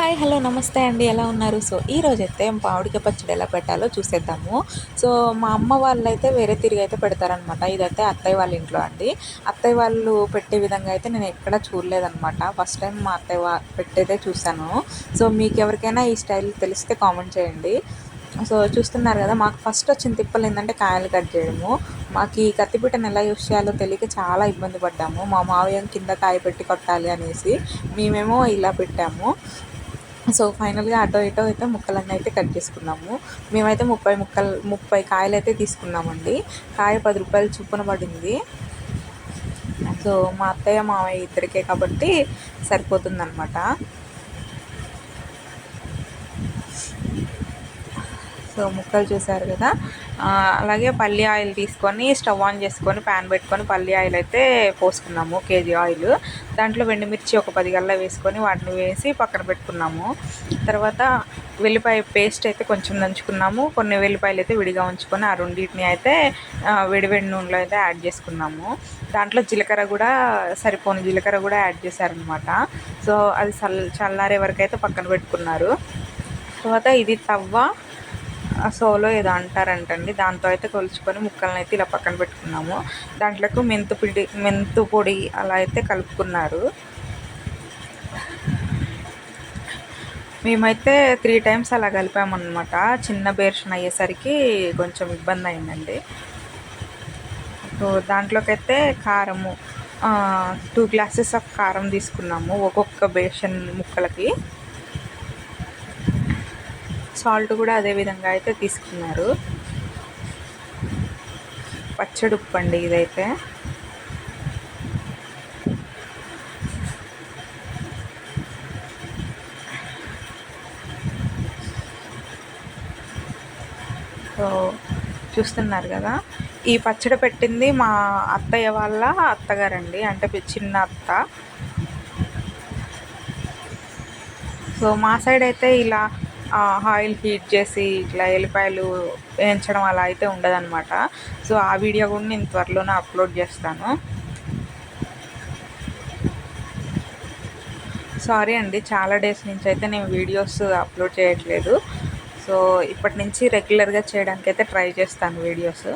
Hi hello నమస్తే అండి. ఎలా ఉన్నారు? సో ఈ రోజైతే అయితే మామిడికాయ పచ్చడి ఎలా పెట్టాలో చూసేద్దాము. సో మా అమ్మ వాళ్ళు అయితే వేరే తిరిగి అయితే పెడతారనమాట ఇదైతే అత్తయ్య వాళ్ళ ఇంట్లో అండి. అత్తయ్య వాళ్ళు పెట్టే విధంగా అయితే నేను ఎక్కడ చూడలేదనమాట ఫస్ట్ టైం మా అత్తయ్య వా పెట్టేదే చూశాను. సో మీకు ఎవరికైనా ఈ స్టైల్ తెలిస్తే కామెంట్ చేయండి. సో చూస్తున్నారు కదా మాకు ఫస్ట్ వచ్చిన తిప్పలు ఏంటంటే కాయలు కట్ చేయడము. మాకు ఈ కత్తిపీటను ఎలా యూస్ చేయాలో తెలియక చాలా ఇబ్బంది పడ్డాము. మా మావయ్య కింద కాయ పెట్టి కొట్టాలి అనేసి మేమేమో ఇలా పెట్టాము. సో ఫైనల్గా అటో ఇటో అయితే ముక్కలన్నీ అయితే కట్ చేసుకున్నాము. మేమైతే ముప్పై ముక్కలు ముప్పై కాయలు అయితే తీసుకున్నామండి. కాయ పది రూపాయలు చొప్పున పడింది. సో మా అత్తయ్య మామయ్య ఇద్దరికే కాబట్టి సరిపోతుందన్నమాట. ముక్కలు చూసారు కదా. అలాగే పల్లి ఆయిల్ తీసుకొని స్టవ్ ఆన్ చేసుకొని ప్యాన్ పెట్టుకొని పల్లి ఆయిల్ అయితే పోసుకున్నాము కేజీ ఆయిల్. దాంట్లో వెండిమిర్చి ఒక పది గల్లా వేసుకొని వాటిని వేసి పక్కన పెట్టుకున్నాము. తర్వాత వెల్లిపాయ పేస్ట్ అయితే కొంచెం దంచుకున్నాము కొన్ని వెల్లిపాయలు అయితే విడిగా ఉంచుకొని ఆ రెండింటిని అయితే వేడివేడి నూనెలో అయితే యాడ్ చేసుకున్నాము. దాంట్లో జీలకర్ర కూడా సరిపోని జీలకర్ర కూడా యాడ్ చేశారనమాట సో అది చల్ చల్లారే వరకు అయితే పక్కన పెట్టుకున్నారు. తర్వాత ఇది తవ్వ సోలో ఏదో అంటారంటండి. దాంతో అయితే కొలుచుకొని ముక్కలను అయితే ఇలా పక్కన పెట్టుకున్నాము. దాంట్లోకి మెంతు పిడి మెంతు పొడి అలా అయితే కలుపుకున్నారు. మేమైతే త్రీ టైమ్స్ అలా కలిపామన్నమాట. చిన్న బేర్షన్ అయ్యేసరికి కొంచెం ఇబ్బంది అయిందండి సో దాంట్లోకైతే కారము టూ గ్లాసెస్ ఆఫ్ కారం తీసుకున్నాము ఒక్కొక్క బేషన్ ముక్కలకి. సాల్ట్ కూడా అదే విధంగా అయితే తీసుకున్నారు. పచ్చడి ఉప్పు అండి ఇదైతే. సో చూస్తున్నారు కదా ఈ పచ్చడి పెట్టింది మా అత్తయ్య వాళ్ళ అత్తగారండి అంటే చిన్న అత్త. సో మా సైడ్ అయితే ఇలా ఆయిల్ హీట్ చేసి ఇట్లా ఎల్లిపాయలు వేయించడం అలా అయితే ఉండదన్నమాట. సో ఆ వీడియో కూడా నేను త్వరలోనే అప్లోడ్ చేస్తాను. సారీ అండి చాలా డేస్ నుంచి అయితే నేను వీడియోస్ అప్లోడ్ చేయట్లేదు. సో ఇప్పటి నుంచి రెగ్యులర్గా చేయడానికి అయితే ట్రై చేస్తాను వీడియోస్.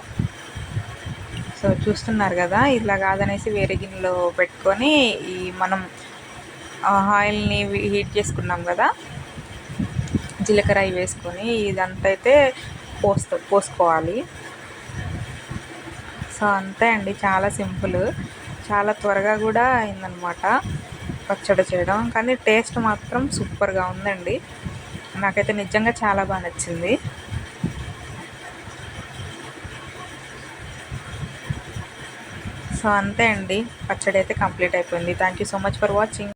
సో చూస్తున్నారు కదా ఇలా కాదనేసి వేరే గిన్నెలో పెట్టుకొని ఈ మనం ఆయిల్ని హీట్ చేసుకున్నాం కదా జీలకర్ర అవి వేసుకొని ఇదంతా అయితే పోస్తా పోసుకోవాలి. సో అంతే అండి. చాలా సింపుల్. చాలా త్వరగా కూడా అయిందనమాట పచ్చడి చేయడం. కానీ టేస్ట్ మాత్రం సూపర్గా ఉందండి. నాకైతే నిజంగా చాలా బాగా నచ్చింది. సో అంతే అండి. పచ్చడి అయితే కంప్లీట్ అయిపోయింది. Thank you so much for watching.